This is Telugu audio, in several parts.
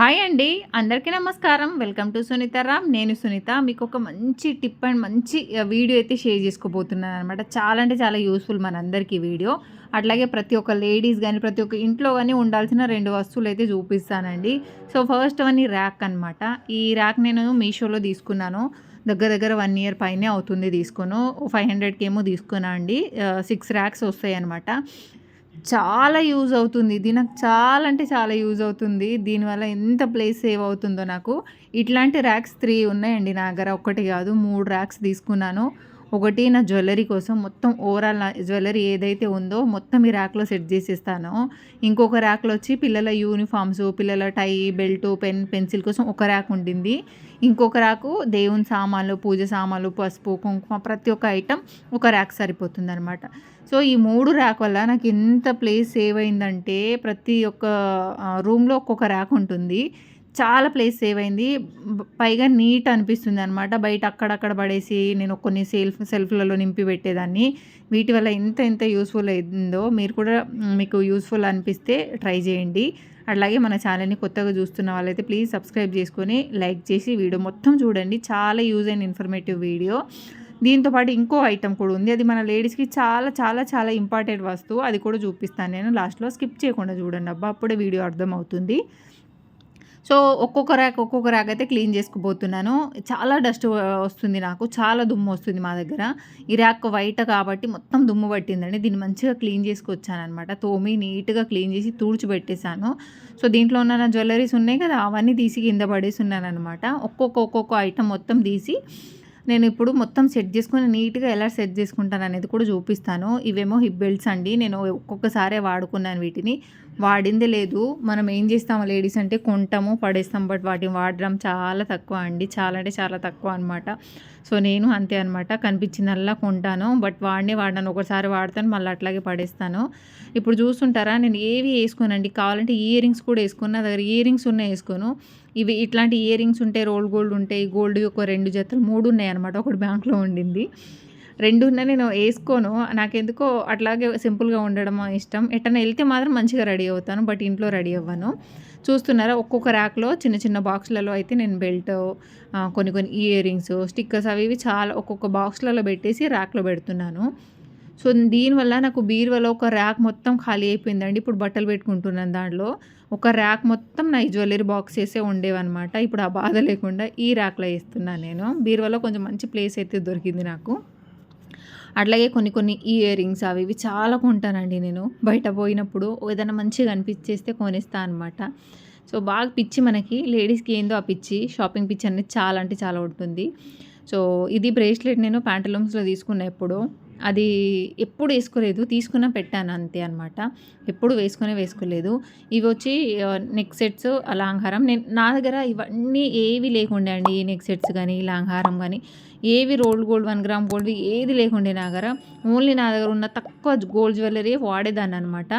హాయ్ అండి. అందరికీ నమస్కారం. Welcome to Sunitha Ram. నేను సునీత. మీకు ఒక మంచి టిప్ అండ్ మంచి వీడియో అయితే షేర్ చేసుకోబోతున్నాను అనమాట చాలా అంటే చాలా యూస్ఫుల్ మనందరికీ వీడియో. అట్లాగే ప్రతి ఒక్క లేడీస్ కానీ ప్రతి ఒక్క ఇంట్లో కానీ ఉండాల్సిన రెండు వస్తువులు అయితే చూపిస్తానండి. సో ఫస్ట్ వన్ ఈ ర్యాక్ అనమాట ఈ ర్యాక్ నేను మీషోలో తీసుకున్నాను. దగ్గర దగ్గర వన్ ఇయర్ పైనే అవుతుంది తీసుకును. ఫైవ్ హండ్రెడ్కి ఏమో తీసుకున్నా అండి. సిక్స్ ర్యాక్స్ వస్తాయి అనమాట చాలా యూజ్ అవుతుంది. ఇది నాకు చాలా అంటే చాలా యూజ్ అవుతుంది. దీనివల్ల ఎంత ప్లేస్ సేవ్ అవుతుందో నాకు. ఇట్లాంటి ర్యాక్స్ త్రీ ఉన్నాయండి నా దగ్గర. ఒకటి కాదు మూడు ర్యాక్స్ తీసుకున్నాను. ఒకటి నా జ్యువెలరీ కోసం మొత్తం ఓవరాల్ నా జ్యువెలరీ ఏదైతే ఉందో మొత్తం ఈ ర్యాక్లో సెట్ చేసేస్తాను. ఇంకొక ర్యాక్లో వచ్చి పిల్లల యూనిఫామ్స్ పిల్లల టై బెల్ట్ పెన్ పెన్సిల్ కోసం ఒక ర్యాక్ ఉండింది. ఇంకొక ర్యాకు దేవుని సామాన్లు పూజ సామాన్లు పసుపు కుంకుమ ప్రతి ఒక్క ఐటెం ఒక ర్యాక్ సరిపోతుంది అనమాట సో ఈ మూడు ర్యాక్ వల్ల నాకు ఎంత ప్లేస్ సేవ్ అయిందంటే ప్రతి ఒక్క రూమ్లో ఒక్కొక్క ర్యాక్ ఉంటుంది. చాలా ప్లేస్ సేవ్ అయింది. పైగా నీట్ అనిపిస్తుంది అనమాట బయట అక్కడక్కడ పడేసి నేను కొన్ని సెల్ఫ్ సెల్ఫ్లలో నింపి పెట్టేదాన్ని. వీటి వల్ల ఎంత ఎంత యూస్ఫుల్ అయిందో మీరు కూడా మీకు యూస్ఫుల్ అనిపిస్తే ట్రై చేయండి. అలాగే మన ఛానల్ని కొత్తగా చూస్తున్న వాళ్ళైతే ప్లీజ్ సబ్స్క్రైబ్ చేసుకొని లైక్ చేసి వీడియో మొత్తం చూడండి. చాలా యూజ్ అయిన ఇన్ఫర్మేటివ్ వీడియో దీంతోపాటు ఇంకో ఐటమ్ కూడా ఉంది. అది మన లేడీస్కి చాలా చాలా చాలా ఇంపార్టెంట్ వస్తువు. అది కూడా చూపిస్తాను నేను. లాస్ట్లో స్కిప్ చేయకుండా చూడండి అబ్బా. అప్పుడే వీడియో అర్థమవుతుంది. సో ఒక్కొక్క ర్యాక్ ఒక్కొక్క ర్యాక్ అయితే క్లీన్ చేసుకుపోతున్నాను. చాలా డస్ట్ వస్తుంది నాకు. చాలా దుమ్ము వస్తుంది మా దగ్గర. ఈ ర్యాక్ వైట్ కాబట్టి మొత్తం దుమ్ము పట్టిందండి. దీన్ని మంచిగా క్లీన్ చేసుకొచ్చాను అనమాట తోమి నీట్గా క్లీన్ చేసి తూడ్చిపెట్టేశాను సో దీంట్లో ఉన్న జ్యువెలరీస్ ఉన్నాయి కదా అవన్నీ తీసి కింద పడేసి ఉన్నాను అనమాట ఒక్కొక్క ఒక్కొక్క ఐటమ్ మొత్తం తీసి నేను ఇప్పుడు మొత్తం సెట్ చేసుకుని నీట్గా ఎలా సెట్ చేసుకుంటాను అనేది కూడా చూపిస్తాను. ఇవేమో హిప్ బెల్ట్స్ అండి. నేను ఒక్కొక్కసారే వాడుకున్నాను వీటిని. వాడింది లేదు. మనం ఏం చేస్తాము లేడీస్ అంటే కొంటాము పడేస్తాం. బట్ వాటిని వాడడం చాలా తక్కువ అండి. చాలా అంటే చాలా తక్కువ అనమాట సో నేను అంతే అనమాట కనిపించిందల్లా కొంటాను. బట్ వాడినే వాడినాను ఒకసారి వాడతాను మళ్ళీ అట్లాగే పడేస్తాను. ఇప్పుడు చూస్తుంటారా నేను ఏవి వేసుకోనండి? కావాలంటే ఇయర్ రింగ్స్ కూడా వేసుకున్న దగ్గర ఇయర్ రింగ్స్ ఉన్నాయి వేసుకోను. ఇవి ఇట్లాంటి ఇయర్ రింగ్స్ ఉంటాయి రోల్ గోల్డ్ ఉంటాయి గోల్డ్ ఒక రెండు జతలు మూడు ఉన్నాయి అనమాట ఒకటి బ్యాంక్లో ఉండింది. రెండు ఉన్న నేను వేసుకోను. నాకెందుకో అట్లాగే సింపుల్గా ఉండడం ఇష్టం. ఎట్టన వెళ్తే మాత్రం మంచిగా రెడీ అవుతాను. బట్ ఇంట్లో రెడీ అవ్వను. చూస్తున్నారా? ఒక్కొక్క ర్యాక్లో చిన్న చిన్న బాక్స్లలో అయితే నేను బెల్ట్ కొన్ని కొన్ని ఇయర్ రింగ్స్ స్టిక్కర్స్ అవి ఇవి చాలా ఒక్కొక్క బాక్స్లలో పెట్టేసి ర్యాక్లో పెడుతున్నాను. సో దీనివల్ల నాకు బీరువలో ఒక ర్యాక్ మొత్తం ఖాళీ అయిపోయిందండి. ఇప్పుడు బట్టలు పెట్టుకుంటున్నాను దాంట్లో. ఒక ర్యాక్ మొత్తం నా జ్యువెలరీ బాక్సెసే ఉండేవన్నమాట. ఇప్పుడు ఆ బాధ లేకుండా ఈ ర్యాక్లో వేస్తున్నాను నేను. బీరువలో కొంచెం మంచి ప్లేస్ అయితే దొరికింది నాకు. అట్లాగే కొన్ని కొన్ని ఇయర్ రింగ్స్ అవి ఇవి చాలా కొంటానండి నేను. బయట పోయినప్పుడు ఏదైనా మంచిగా అనిపించేస్తే కొనిస్తా అనమాట సో బాగా పిచ్చి మనకి. లేడీస్కి ఏందో ఆ పిచ్చి. షాపింగ్ పిచ్చి అనేది చాలా అంటే చాలా ఉంటుంది. సో ఇది బ్రేస్లెట్ నేను ప్యాంటలూమ్స్లో తీసుకున్న ఎప్పుడు. అది ఎప్పుడు వేసుకోలేదు. తీసుకున్న పెట్టాను అంతే అనమాట ఎప్పుడు వేసుకునే వేసుకోలేదు. ఇవి వచ్చి నెక్ సెట్స్ లాంగ్ హారం నేను నా దగ్గర ఇవన్నీ ఏవి లేకుండే అండి. ఈ నెక్ సెట్స్ కానీ లాంగ్ హారం కానీ. ఏవి rolled gold one gram gold ఏది లేకుండే నా దగ్గర ఓన్లీ నా దగ్గర ఉన్న తక్కువ గోల్డ్ జ్యువెలరీ వాడేదాన్ని అనమాట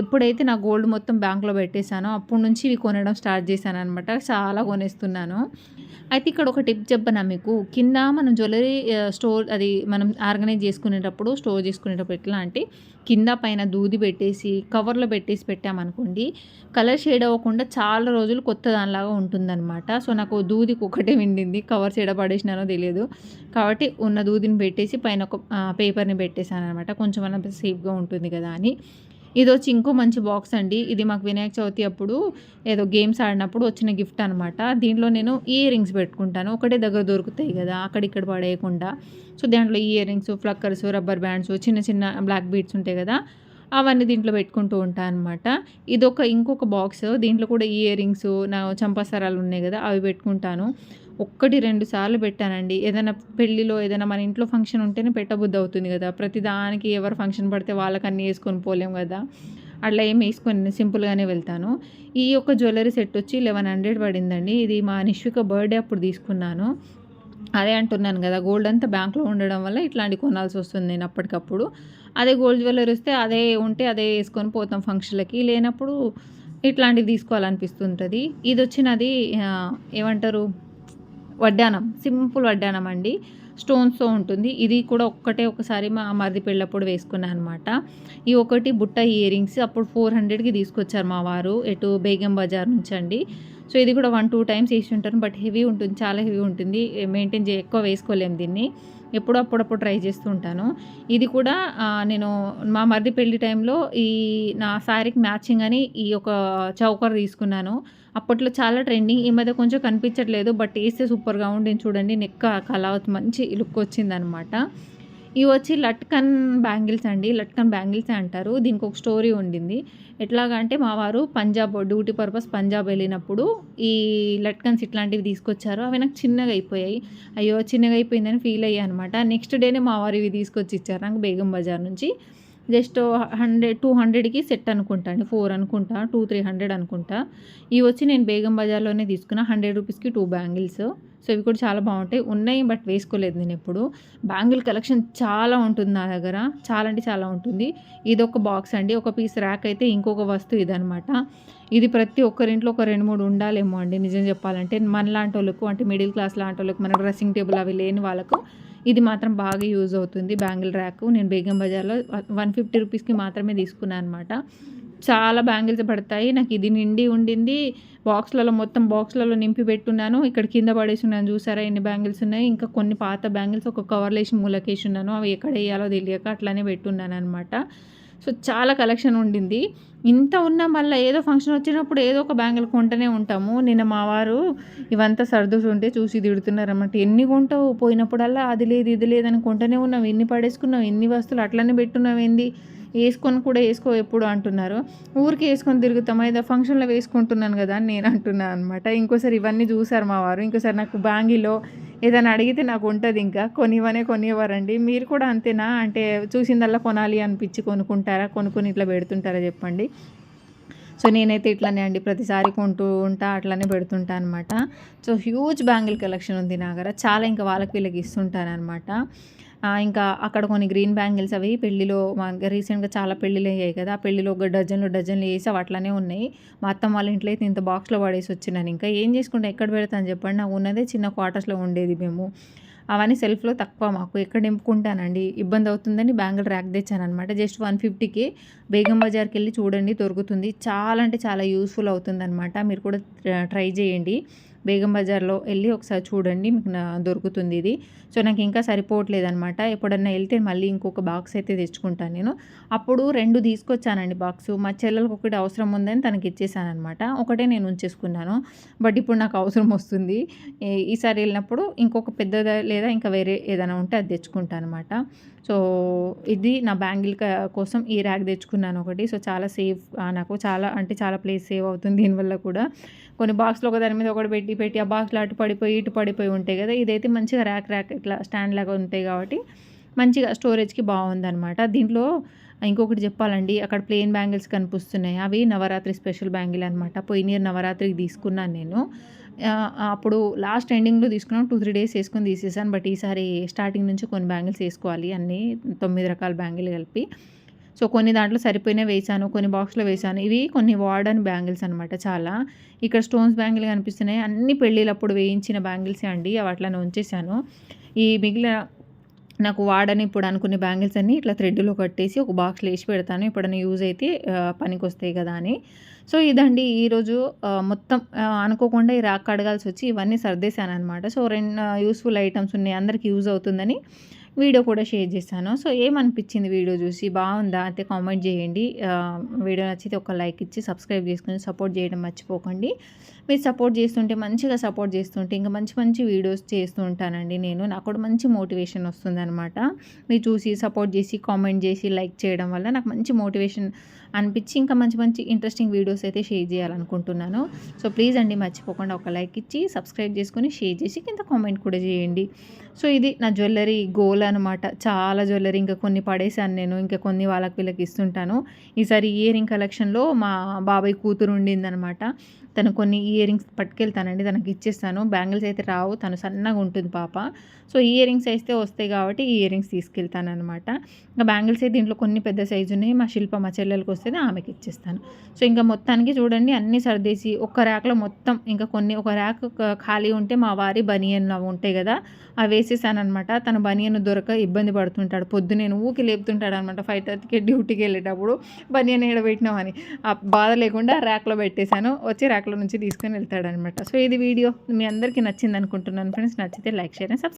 ఎప్పుడైతే నా గోల్డ్ మొత్తం బ్యాంక్లో పెట్టేశానో అప్పటి నుంచి ఇవి కొనడం స్టార్ట్ చేశాను అనమాట చాలా కొనేస్తున్నాను. అయితే ఇక్కడ ఒక టిప్ చెప్పనా మీకు? కింద మనం జ్యువెలరీ స్టోర్ అది మనం ఆర్గనైజ్ చేసుకునేటప్పుడు స్టోర్ చేసుకునేటప్పుడు ఎట్లా అంటే కింద పైన దూది పెట్టేసి కవర్లో పెట్టేసి పెట్టామనుకోండి కలర్ షేడ్ అవ్వకుండా చాలా రోజులు కొత్త దానిలాగా ఉంటుందన్నమాట. సో నాకు దూదికి ఒకటే విండింది. కవర్ షేడ్ పడేసినానో తెలియదు. కాబట్టి ఉన్న దూదిని పెట్టేసి పైన ఒక పేపర్ని పెట్టేశాను అనమాట కొంచెం అన్న సేఫ్గా ఉంటుంది కదా అని. ఇది వచ్చి ఇంకో మంచి బాక్స్ అండి. ఇది మాకు వినాయక చవితి అప్పుడు ఏదో గేమ్స్ ఆడినప్పుడు వచ్చిన గిఫ్ట్ అనమాట దీంట్లో నేను ఇయర్ రింగ్స్ పెట్టుకుంటాను. ఒకటే దగ్గర దొరుకుతాయి కదా అక్కడిక్కడ పడేయకుండా. సో దాంట్లో ఇయర్ రింగ్స్ ఫ్లక్కర్స్ రబ్బర్ బ్యాండ్స్ చిన్న చిన్న బ్లాక్ బీడ్స్ ఉంటాయి కదా అవన్నీ దీంట్లో పెట్టుకుంటూ ఉంటాను అనమాట ఇదొక ఇంకొక బాక్స్. దీంట్లో కూడా ఇయర్ రింగ్స్ నా చంపసరాలు ఉన్నాయి కదా అవి పెట్టుకుంటాను. ఒక్కటి రెండు సార్లు పెట్టానండి. ఏదైనా పెళ్ళిలో ఏదైనా మన ఇంట్లో ఫంక్షన్ ఉంటేనే పెట్టబుద్ధి అవుతుంది కదా. ప్రతిదానికి ఎవరు ఫంక్షన్ పడితే వాళ్ళకన్నీ వేసుకొని పోలేం కదా. అట్లా ఏం వేసుకొని సింపుల్గానే వెళ్తాను. ఈ యొక్క జ్యువెలరీ సెట్ వచ్చి లెవెన్ హండ్రెడ్ పడిందండి. ఇది మా నిష్విక బర్త్డే అప్పుడు తీసుకున్నాను. అదే అంటున్నాను కదా గోల్డ్ అంతా బ్యాంక్లో ఉండడం వల్ల ఇట్లాంటి కొనాల్సి వస్తుంది నేను అప్పటికప్పుడు. అదే గోల్డ్ జ్యువెలరీ వస్తే అదే ఉంటే అదే వేసుకొని పోతాం ఫంక్షన్లకి. లేనప్పుడు ఇట్లాంటివి తీసుకోవాలనిపిస్తుంటుంది. ఇది వచ్చినది ఏమంటారు? వడ్డానం సింపుల్ వడ్డానం అండి. స్టోన్స్తో ఉంటుంది. ఇది కూడా ఒక్కటే ఒకసారి మా మరిది పెళ్ళప్పుడు వేసుకున్నాను అనమాట ఈ ఒకటి బుట్ట ఇయర్ రింగ్స్ అప్పుడు ఫోర్ హండ్రెడ్కి తీసుకొచ్చారు మా వారు ఎటు బేగం బజార్ నుంచి అండి. సో ఇది కూడా వన్ టూ టైమ్స్ వేసి ఉంటాను బట్ హెవీ ఉంటుంది. చాలా హెవీ ఉంటుంది. మెయింటైన్ చే ఎక్కువ వేసుకోలేము దీన్ని. ఎప్పుడో అప్పుడప్పుడు ట్రై చేస్తూ ఉంటాను. ఇది కూడా నేను మా మరిది పెళ్ళి టైంలో ఈ నా శారీకి మ్యాచింగ్ అని ఈ ఒక చౌకర్ తీసుకున్నాను. అప్పట్లో చాలా ట్రెండింగ్ ఈ మధ్య కొంచెం కనిపించట్లేదు బట్ వేస్తే సూపర్గా ఉండింది చూడండి నెక్క కళావతి మంచి లుక్ వచ్చిందనమాట. ఇవి వచ్చి లట్కన్ బ్యాంగిల్స్ అండి. లట్కన్ బ్యాంగిల్స్ అంటారు. దీనికి ఒక స్టోరీ ఉండింది. ఎట్లాగా అంటే మా వారు పంజాబ్ డ్యూటీ పర్పస్ పంజాబ్ వెళ్ళినప్పుడు ఈ లట్కన్స్ ఇట్లాంటివి తీసుకొచ్చారు. అవి నాకు చిన్నగా అయిపోయాయి. అయ్యో చిన్నగా అయిపోయిందని ఫీల్ అయ్యాయి అనమాట నెక్స్ట్ డేనే మా వారు ఇవి తీసుకొచ్చి ఇచ్చారు. నాకు బేగం బజార్ నుంచి. జస్ట్ హండ్రెడ్ టూ హండ్రెడ్కి సెట్ అనుకుంటా అండి. ఫోర్ అనుకుంటా టూ త్రీ హండ్రెడ్ అనుకుంటా. ఇవి వచ్చి నేను బేగం బజార్లోనే తీసుకున్నా హండ్రెడ్ రూపీస్కి టూ బ్యాంగిల్స్. సో ఇవి కూడా చాలా బాగుంటాయి. ఉన్నాయి బట్ వేసుకోలేదు నేను ఎప్పుడు. బ్యాంగిల్ కలెక్షన్ చాలా ఉంటుంది నా దగ్గర. చాలా అంటే చాలా ఉంటుంది. ఇది ఒక బాక్స్ అండి. ఒక పీస్ ర్యాక్ అయితే ఇంకొక వస్తువు ఇదనమాట. ఇది ప్రతి ఒక్కరింట్లో ఒక రెండు మూడు ఉండాలేమో అండి. నిజం చెప్పాలంటే మన లాంటి వాళ్ళకు అంటే మిడిల్ క్లాస్ లాంటి వాళ్ళకు మన డ్రెస్సింగ్ టేబుల్ అవి లేని వాళ్ళకు ఇది మాత్రం బాగా యూజ్ అవుతుంది. బ్యాంగిల్ ర్యాక్ నేను బేగం బజార్లో వన్ ఫిఫ్టీ రూపీస్కి మాత్రమే తీసుకున్నాను అనమాట చాలా బ్యాంగిల్స్ పడతాయి. నాకు ఇది నిండి ఉండింది. బాక్స్లలో మొత్తం బాక్స్లలో నింపి పెట్టున్నాను. ఇక్కడ కింద పడేసి ఉన్నాను. చూసారా ఎన్ని బ్యాంగిల్స్ ఉన్నాయి? ఇంకా కొన్ని పాత బ్యాంగిల్స్ ఒక కవర్లేసి మూలకేసి ఉన్నాను. అవి ఎక్కడ వేయాలో తెలియక అట్లానే పెట్టున్నాను అనమాట సో చాలా కలెక్షన్ ఉండింది. ఇంత ఉన్నా మళ్ళీ ఏదో ఫంక్షన్ వచ్చినప్పుడు ఏదో ఒక బ్యాంగిల్ కొంటనే ఉంటాము. నిన్న మా వారు ఇవంతా సర్దుతుంటే చూసి తిడుతున్నారన్నమాట. ఎన్ని కొంటావు? పోయినప్పుడల్లా అది లేదు ఇది లేదని కొంటనే ఉన్నాం. ఎన్ని పడేసుకున్నావు? ఎన్ని వస్తువులు? అట్లనే పెట్టున్నావు ఏంది? వేసుకొని కూడా వేసుకో ఎప్పుడు అంటున్నారు. ఊరికి వేసుకొని తిరుగుతాం ఏదో ఫంక్షన్లో వేసుకుంటున్నాను కదా అని నేను అంటున్నాను అనమాట ఇంకోసారి ఇవన్నీ చూసారు మా వారు. ఇంకోసారి నాకు బ్యాంగిలో ఏదైనా అడిగితే నాకు ఉంటుంది ఇంకా. కొనివ్వనే కొనివ్వరండి. మీరు కూడా అంతేనా? అంటే చూసిందల్లా కొనాలి అనిపించి కొనుక్కుంటారా? కొనుక్కొని ఇట్లా పెడుతుంటారా చెప్పండి. సో నేనైతే ఇట్లానే అండి. ప్రతిసారి కొంటూ ఉంటా అట్లానే పెడుతుంటా అనమాట సో హ్యూజ్ బ్యాంగిల్ కలెక్షన్ ఉంది నా దగ్గర చాలా ఇంకా వాళ్ళకి వీళ్ళకి ఇస్తుంటాను అనమాట ఇంకా అక్కడ కొన్ని గ్రీన్ బ్యాంగిల్స్ అవి పెళ్ళిలో మా రీసెంట్గా చాలా పెళ్ళిళ్ళు అయ్యాయి కదా ఆ పెళ్ళిలో ఒక డజన్లు డజన్లు వేసి అవి అట్లానే ఉన్నాయి. మా అత్తమ్మ వాళ్ళ ఇంట్లో అయితే ఇంత బాక్స్లో పడేసి వచ్చినాను ఇంకా ఏం చేసుకుంటే ఎక్కడ పెడతాను చెప్పండి. నాకు ఉన్నదే చిన్న క్వార్టర్స్లో ఉండేది మేము. అవన్నీ సెల్ఫ్లో తక్కువ మాకు. ఎక్కడ నింపుకుంటానండి? ఇబ్బంది అవుతుందని బ్యాంగిల్ ర్యాక్ తెచ్చానమాట జస్ట్ వన్ ఫిఫ్టీకి బేగం బజార్కి వెళ్ళి చూడండి దొరుకుతుంది. చాలా అంటే చాలా యూస్ఫుల్ అవుతుంది అనమాట మీరు కూడా ట్రై చేయండి. బేగం బజార్లో వెళ్ళి ఒకసారి చూడండి మీకు నా దొరుకుతుంది ఇది. సో నాకు ఇంకా సరిపోవట్లేదు అనమాట ఎప్పుడన్నా వెళ్తే మళ్ళీ ఇంకొక బాక్స్ అయితే తెచ్చుకుంటాను నేను. అప్పుడు రెండు తీసుకొచ్చానండి బాక్స్. మా చెల్లెలకు ఒకటి అవసరం ఉందని తనకి ఇచ్చేసాను అనమాట ఒకటే నేను ఉంచేసుకున్నాను. బట్ ఇప్పుడు నాకు అవసరం వస్తుంది. ఈసారి వెళ్ళినప్పుడు ఇంకొక పెద్దదా లేదా ఇంకా వేరే ఏదైనా ఉంటే అది తెచ్చుకుంటాను అనమాట సో ఇది నా బ్యాంగిల్ కోసం ఈ ర్యాక్ తెచ్చుకున్నాను ఒకటి. సో చాలా సేఫ్ నాకు చాలా అంటే చాలా ప్లేస్ సేవ్ అవుతుంది దీనివల్ల కూడా. కొన్ని బాక్స్లో ఒక దాని మీద ఒకటి పెట్టి పెట్టి ఆ బాక్స్లో అటు పడిపోయి ఇటు పడిపోయి ఉంటాయి కదా ఇదైతే మంచిగా ర్యాక్ ర్యాక్ ఇట్లా స్టాండ్ లాగా ఉంటాయి కాబట్టి మంచిగా స్టోరేజ్కి బాగుందనమాట దీంట్లో ఇంకొకటి చెప్పాలండి అక్కడ ప్లెయిన్ బ్యాంగిల్స్ కనిపిస్తున్నాయి. అవి నవరాత్రి స్పెషల్ బ్యాంగిల్ అనమాట పోయిన ఇయర్ నవరాత్రికి తీసుకున్నాను నేను. అప్పుడు లాస్ట్ ఎండింగ్లో తీసుకున్నాను టూ త్రీ డేస్ వేసుకొని తీసేసాను. బట్ ఈసారి స్టార్టింగ్ నుంచి కొన్ని బ్యాంగిల్స్ వేసుకోవాలి అన్నీ తొమ్మిది రకాల బ్యాంగిల్ కలిపి. సో కొన్ని దాంట్లో సరిపోయిన వేసాను కొన్ని బాక్స్లో వేసాను. ఇవి కొన్ని వార్డన్ బ్యాంగిల్స్ అనమాట చాలా. ఇక్కడ స్టోన్స్ బ్యాంగిల్ కనిపిస్తున్నాయి అన్ని పెళ్ళిళ్ళప్పుడు వేయించిన బ్యాంగిల్సే అండి. అవి అట్లనే ఉంచేసాను. ఈ మిగిలిన నాకు వాడని ఇప్పుడు అనుకునే బ్యాంగిల్స్ అన్ని ఇట్లా థ్రెడ్లో కట్టేసి ఒక బాక్స్లో వేసి పెడతాను. ఎప్పుడైనా యూజ్ అయితే పనికి వస్తాయి కదా అని. సో ఇదండి ఈరోజు మొత్తం అనుకోకుండా ఈ రాక్ అడగాల్సి వచ్చి ఇవన్నీ సర్దేశాను అనమాట సో రెండు యూస్ఫుల్ ఐటమ్స్ ఉన్నాయి. అందరికి యూజ్ అవుతుందని వీడియో కూడా షేర్ చేశాను. సో ఏమనిపించింది వీడియో చూసి? బాగుందా? అయితే కామెంట్ చేయండి. వీడియో నచ్చితే ఒక లైక్ ఇచ్చి సబ్స్క్రైబ్ చేసుకుని సపోర్ట్ చేయడం మర్చిపోకండి. మీరు సపోర్ట్ చేస్తుంటే మంచిగా సపోర్ట్ చేస్తుంటే ఇంకా మంచి మంచి వీడియోస్ చేస్తూ ఉంటానండి నేను. నాకు కూడా మంచి మోటివేషన్ వస్తుందనమాట మీరు చూసి సపోర్ట్ చేసి కామెంట్ చేసి లైక్ చేయడం వల్ల నాకు మంచి మోటివేషన్ అనిపించి ఇంకా మంచి మంచి ఇంట్రెస్టింగ్ వీడియోస్ అయితే షేర్ చేయాలనుకుంటున్నాను. సో ప్లీజ్ అండి మర్చిపోకుండా ఒక లైక్ ఇచ్చి సబ్స్క్రైబ్ చేసుకుని షేర్ చేసి కింద కామెంట్ కూడా చేయండి. సో ఇది నా జ్యువెలరీ గోల్ అనమాట చాలా జ్యువెలరీ ఇంకా కొన్ని పడేశాను నేను ఇంకా కొన్ని వాళ్ళకి వీళ్ళకి ఇస్తుంటాను. ఈసారి ఇయరింగ్ కలెక్షన్లో మా బాబాయ్ కూతురు ఉండిందనమాట తను కొన్ని ఇయర్ రింగ్స్ పట్టుకెళ్తానండి తనకి ఇచ్చేస్తాను. బ్యాంగిల్స్ అయితే రావు తను సన్నగా ఉంటుంది పాప. సో ఇయర్ రింగ్స్ అయితే వస్తాయి కాబట్టి ఇయర్ రింగ్స్ తీసుకెళ్తాను అనమాట ఇంకా బ్యాంగిల్స్ అయితే దీంట్లో కొన్ని పెద్ద సైజు ఉన్నాయి. మా శిల్ప మా చెల్లెలకి వస్తే ఆమెకి ఇచ్చేస్తాను. సో ఇంకా మొత్తానికి చూడండి అన్నీ సర్దేసి ఒక ర్యాక్లో మొత్తం ఇంకా కొన్ని ఒక ర్యాక్ ఖాళీ ఉంటే మా వారి బనియన్ అవి ఉంటాయి కదా అవి వేసేసాను అనమాట తన బనియన్ దొరక ఇబ్బంది పడుతుంటాడు. పొద్దునే ఊకి లేపుతుంటాడు అనమాట ఫైవ్ థర్టీకి డ్యూటీకి వెళ్ళేటప్పుడు. బనియన్ ఏడబెట్టినామని ఆ బాధ లేకుండా ర్యాక్లో పెట్టేశాను. వచ్చి ర్యాక్ బ్యాగ్లో నుంచి తీసుకొని వెళ్తాడనమాట సో ఇది వీడియో మీ అందరికీ నచ్చింది అనుకుంటున్నాను ఫ్రెండ్స్ నచ్చితే లైక్ షేర్ అండ్ సబ్స్క్రైబ్